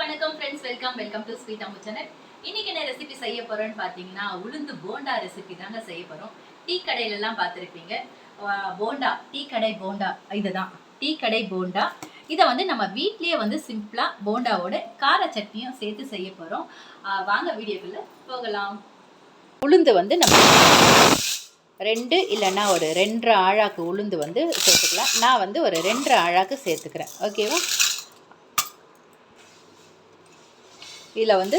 வணக்கம் friends welcome welcome to sweet Ammu channel இன்னைக்கு என்ன ரெசிபி செய்ய போறோம்னு பார்த்தீங்கன்னா உளுந்து போண்டா ரெசிபி தாங்க செய்ய போறோம். டீ கடையில எல்லாம் பார்த்துருப்பீங்க போண்டா டீ கடை போண்டா இதுதான். டீ கடை போண்டா. இதை வந்து நம்ம வீட்லேயே வந்து சிம்பிளா போண்டாவோட கார சட்னியும் சேர்த்து செய்ய போறோம். வாங்க வீடியோக்குள்ள போகலாம். உளுந்து வந்து நம்ம ரெண்டு இல்லைன்னா ஒரு ரெண்டரை ஆழாக்கு உளுந்து வந்து சேர்த்துக்கலாம். நான் வந்து ஒரு ரெண்டரை ஆழாக்கு சேர்த்துக்கிறேன். ஓகேவா இதில் வந்து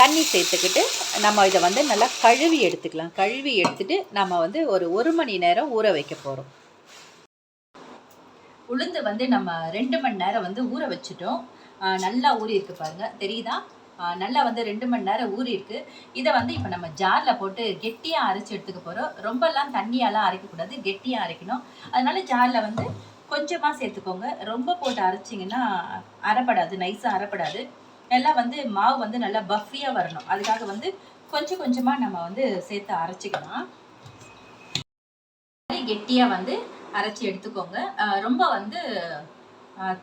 தண்ணி சேர்த்துக்கிட்டு நம்ம இதை வந்து நல்லா கழுவி எடுத்துக்கலாம். கழுவி எடுத்துட்டு நம்ம வந்து ஒரு ஒரு மணி நேரம் ஊற வைக்க போகிறோம் உளுந்து வந்து நம்ம ரெண்டு மணி நேரம் வந்து ஊற வச்சுட்டோம். நல்லா ஊறி இருக்கு தெரியுதா? நல்லா வந்து ரெண்டு மணி நேரம் ஊறி இருக்கு இதை வந்து இப்போ நம்ம ஜாரில் போட்டு கெட்டியாக அரைச்சி எடுத்துக்க போகிறோம் ரொம்பலாம் தண்ணியாலாம் அரைக்கக்கூடாது. கெட்டியாக அரைக்கணும். அதனால ஜாரில் வந்து கொஞ்சமாக சேர்த்துக்கோங்க. ரொம்ப போட்டு அரைச்சிங்கன்னா அரைப்படாது. நைஸாக அரைப்படாது. நல்லா வந்து மாவு வந்து நல்லா பஃபியாக வரணும். அதுக்காக வந்து கொஞ்சம் கொஞ்சமாக நம்ம வந்து சேர்த்து அரைச்சிக்கலாம். கெட்டியாக வந்து அரைச்சி எடுத்துக்கோங்க. ரொம்ப வந்து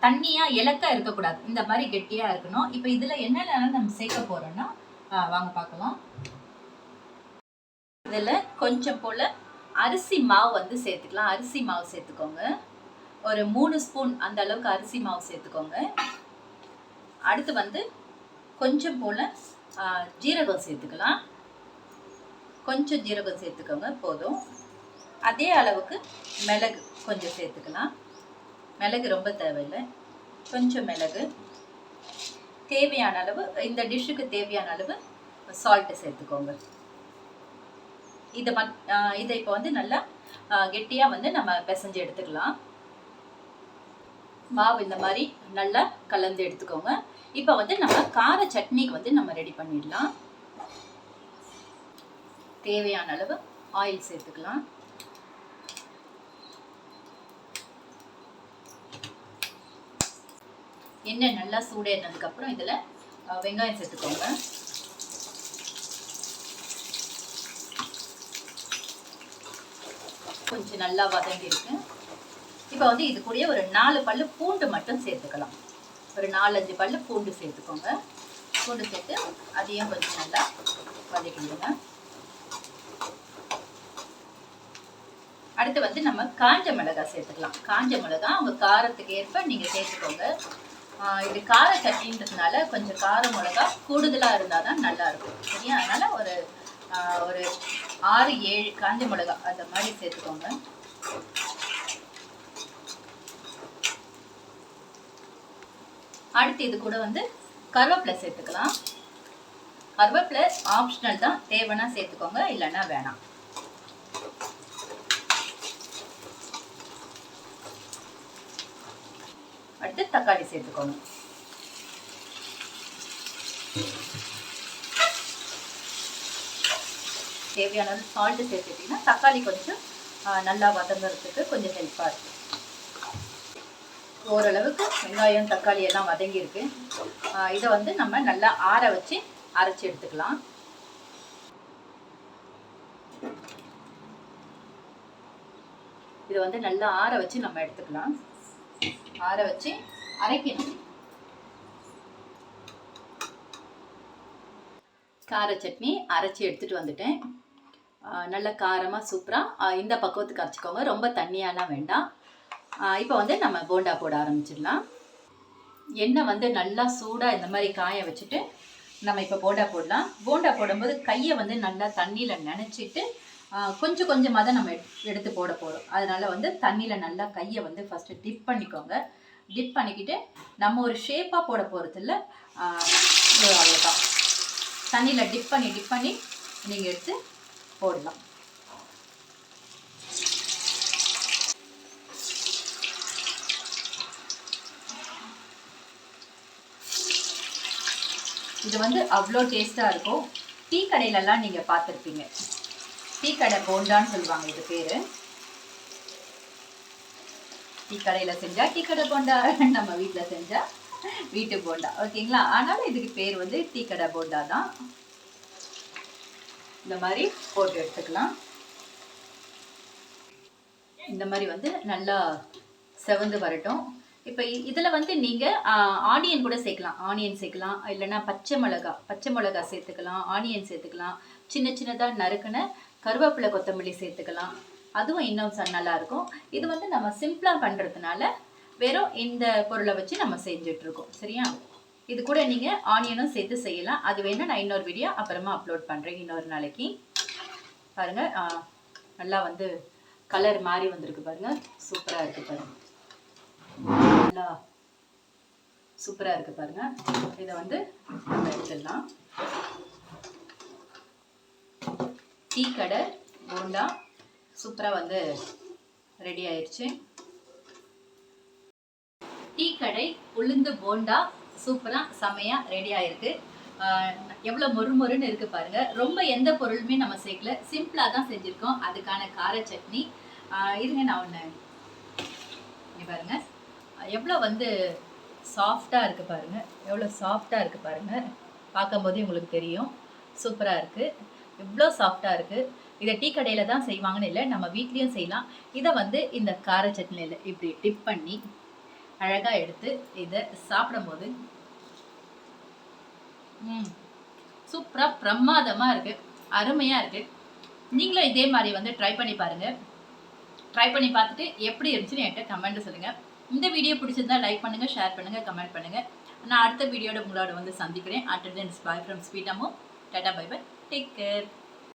தண்ணியாக இலக்கா இருக்கக்கூடாது. இந்த மாதிரி கெட்டியாக இருக்கணும். இப்போ இதில் என்னென்ன நம்ம சேர்க்க போகிறோன்னா வாங்க பார்க்கலாம். இதில் கொஞ்சம் போல் அரிசி மாவு வந்து சேர்த்துக்கலாம். அரிசி மாவு சேர்த்துக்கோங்க. ஒரு மூணு ஸ்பூன் அந்த அளவுக்கு அரிசி மாவு சேர்த்துக்கோங்க. அடுத்து வந்து கொஞ்சம் போல் ஜீரகம் சேர்த்துக்கலாம். கொஞ்சம் ஜீரகம் சேர்த்துக்கோங்க போதும். அதே அளவுக்கு மிளகு கொஞ்சம் சேர்த்துக்கலாம். மிளகு ரொம்ப தேவையில்லை. கொஞ்சம் மிளகு. தேவையான அளவு இந்த டிஷ்ஷுக்கு தேவையான அளவு சால்ட்டு சேர்த்துக்கோங்க. இதை மத் இதை இப்போ வந்து நல்லா கெட்டியாக வந்து நம்ம பிசைஞ்சு எடுத்துக்கலாம். மாவு இந்த மாதிரி நல்லா கலந்து எடுத்துக்கோங்க. இப்போ வந்து நம்ம கார சட்னிக்கு வந்து நம்ம ரெடி பண்ணிடலாம். தேவையான அளவு ஆயில் சேர்த்துக்கலாம். எண்ணெய் நல்லா சூடேறினதுக்கப்புறம் இதில் வெங்காயம் சேர்த்துக்கோங்க. கொஞ்சம் நல்லா வதங்கி இருக்கு இப்போ வந்து இது கூடயே ஒரு நாலு பல்லு பூண்டு மட்டும் சேர்த்துக்கலாம். ஒரு நாலஞ்சு பல்லு பூண்டு சேர்த்துக்கோங்க. பூண்டு சேர்த்து அதையும் கொஞ்சம் நல்லா வதக்கிடுங்க. அடுத்து வந்து நம்ம காஞ்ச மிளகாய் சேர்த்துக்கலாம். காஞ்ச மிளகாய் உங்கள் காரத்துக்கு ஏற்ப நீங்கள் சேர்த்துக்கோங்க. இது கார சட்னின்றதுனால கொஞ்சம் கார மிளகா கூடுதலாக இருந்தால் தான் நல்லாயிருக்கும் சரியா? அதனால் ஒரு ஒரு ஆறு ஏழு காஞ்ச மிளகா அந்த மாதிரி சேர்த்துக்கோங்க. அடுத்து இது கூட வந்து கருவேப்பிலை சேர்த்துக்கலாம். கருவேப்பிலை ஆப்ஷனல் தான். தேவைன்னா சேர்த்துக்கோங்க இல்லைன்னா வேணாம். அடுத்து தக்காளி சேர்த்துக்கோங்க. தேவையானது சால்ட்டு சேர்த்துட்டிங்கன்னா தக்காளி கொஞ்சம் நல்லா வதங்குறதுக்கு கொஞ்சம் ஹெல்ப்பாக இருக்கும். ஓரளவுக்கு வெங்காயம் தக்காளி எல்லாம் வதங்கியிருக்கு. இதை வந்து நம்ம நல்லா ஆற வச்சு அரைச்சி எடுத்துக்கலாம். இதை வந்து நல்லா ஆற வச்சு நம்ம எடுத்துக்கலாம். ஆற வச்சு அரைக்கணும். கார சட்னி அரைச்சி எடுத்துட்டு வந்துட்டேன். நல்லா நல்ல காரமாக சூப்பராக இந்த பக்குவத்துக்கு அரைச்சிக்கோங்க. ரொம்ப தண்ணியாலாம் வேண்டாம். இப்போ வந்து நம்ம போண்டா போட ஆரம்பிச்சிடலாம். எண்ணெய் வந்து நல்லா சூடாக இந்த மாதிரி காய வச்சுட்டு நம்ம இப்போ போண்டா போடலாம். போண்டா போடும்போது கையை வந்து நல்லா தண்ணியில் நினச்சிட்டு கொஞ்சம் கொஞ்சமாக தான் நம்ம எடுத்து போட போகிறோம் அதனால் வந்து தண்ணியில் நல்லா கையை வந்து ஃபஸ்ட்டு டிப் பண்ணிக்கோங்க. டிப் பண்ணிக்கிட்டு நம்ம ஒரு ஷேப்பாக போட போகிறதில்ல அவ்வளோதான் தண்ணியில் டிப் பண்ணி டிப் பண்ணி நீங்கள் எடுத்து போடலாம். இது வந்து அவ்வளோ டேஸ்ட்டாக இருக்கும். டீ கடையிலலாம் நீங்கள் பார்த்துருப்பீங்க. டீ கடை போண்டான்னு சொல்லுவாங்க இது பேர். டீ கடையில் செஞ்சால் டீ கடை போண்டா நம்ம வீட்டில் செஞ்சால் வீட்டு போண்டா. ஓகேங்களா? ஆனாலும் இதுக்கு பேர் வந்து டீ கடை போண்டா தான். இந்த மாதிரி போட்டு எடுத்துக்கலாம். இந்த மாதிரி வந்து நல்லா செவந்து வரட்டும். இப்போ இதில் வந்து நீங்கள் ஆனியன் கூட சேர்க்கலாம். ஆனியன் சேர்க்கலாம். இல்லைன்னா பச்சை மிளகா பச்சை மிளகா சேர்த்துக்கலாம். ஆனியன் சேர்த்துக்கலாம். சின்ன சின்னதாக நறுக்குன கருவேப்பிலை கொத்தமல்லி சேர்த்துக்கலாம். அதுவும் இன்னும் நல்லாயிருக்கும். இது வந்து நம்ம சிம்பிளாக பண்ணுறதுனால வெறும் இந்த பொருளை வச்சு நம்ம செஞ்சிட்ருக்கோம். சரியா? இது கூட நீங்கள் ஆனியனும் சேர்த்து செய்யலாம். அது வேணால் நான் இன்னொரு வீடியோ அப்புறமா அப்லோட் பண்ணுறேன் இன்னொரு நாளைக்கு. பாருங்கள் நல்லா வந்து கலர் மாறி வந்திருக்கு பாருங்கள் சூப்பராக இருக்குது பாருங்கள் சூப்பராக இருக்குது பாருங்கள் இதை வந்து நம்ம எடுத்துடலாம். டீ கடை போண்டா சூப்பராக வந்து ரெடி ஆயிடுச்சு டீ கடை உளுந்து போண்டா சூப்பராக செமையாக ரெடி ஆயிருக்கு. எவ்வளோ மொறுமொறுன்னு இருக்குது பாருங்க. ரொம்ப எந்த பொருளுமே நம்ம சேர்க்கல. சிம்பிளாக தான் செஞ்சுருக்கோம். அதுக்கான கார சட்னி. ஆஹ் இருங்க நான் ஒன்று பாருங்கள் பாருங்க. எவ்வளோ வந்து சாஃப்டாக இருக்குது பாருங்கள் எவ்வளோ சாஃப்டாக இருக்குது பாருங்கள் பார்க்கும்போதே உங்களுக்கு தெரியும். சூப்பராக இருக்குது எவ்வளோ சாஃப்டாக இருக்குது இதை டீ கடையில் தான் செய்வாங்கன்னு இல்லை நம்ம வீட்லேயும் செய்யலாம். இதை வந்து இந்த கார சட்னியில் இப்படி டிப் பண்ணி அழகாக எடுத்து இதை சாப்பிடும்போது ம் சூப்பராக பிரமாதமாக இருக்குது அருமையாக இருக்குது நீங்களும் இதே மாதிரி வந்து ட்ரை பண்ணி பாருங்கள் ட்ரை பண்ணி பார்த்துட்டு எப்படி இருந்துச்சுன்னு என்கிட்ட கமெண்ட் சொல்லுங்கள் இந்த வீடியோ பிடிச்சிருந்தா லைக் பண்ணுங்கள் ஷேர் பண்ணுங்கள் கமெண்ட் பண்ணுங்கள் நான் அடுத்த வீடியோட உங்களோட வந்து சந்திக்கிறேன். Attendance bye from sweet Ammu tata bye bye take care